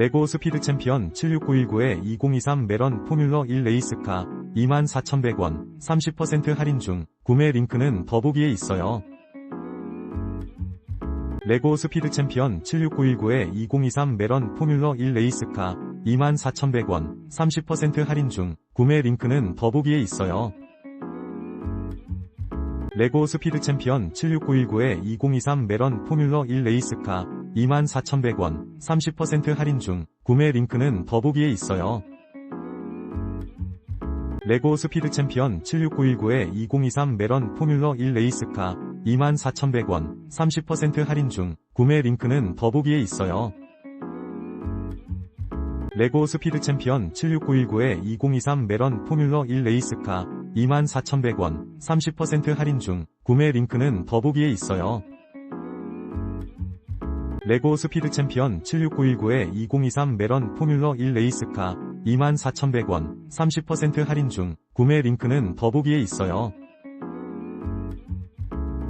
레고 스피드 챔피언 76919의 2023 메런 포뮬러 1 레이스카 24,100원 30% 할인 중 구매 링크는 더보기에 있어요. 레고 스피드 챔피언 76919의 2023 메런 포뮬러 1 레이스카 24,100원 30% 할인 중 구매 링크는 더보기에 있어요. 레고 스피드 챔피언 76919의 2023 메런 포뮬러 1 레이스카 24,100원 30% 할인 중 구매 링크는 더보기에 있어요. 레고 스피드 챔피언 76919의 2023 메런 포뮬러 1 레이스카 24,100원 30% 할인 중 구매 링크는 더보기에 있어요. 레고 스피드 챔피언 76919의 2023 메런 포뮬러 1 레이스카 24,100원 30% 할인 중 구매 링크는 더보기에 있어요. 레고 스피드 챔피언 76919의 2023 메런 포뮬러 1 레이스카 24,100원 30% 할인 중 구매 링크는 더보기에 있어요.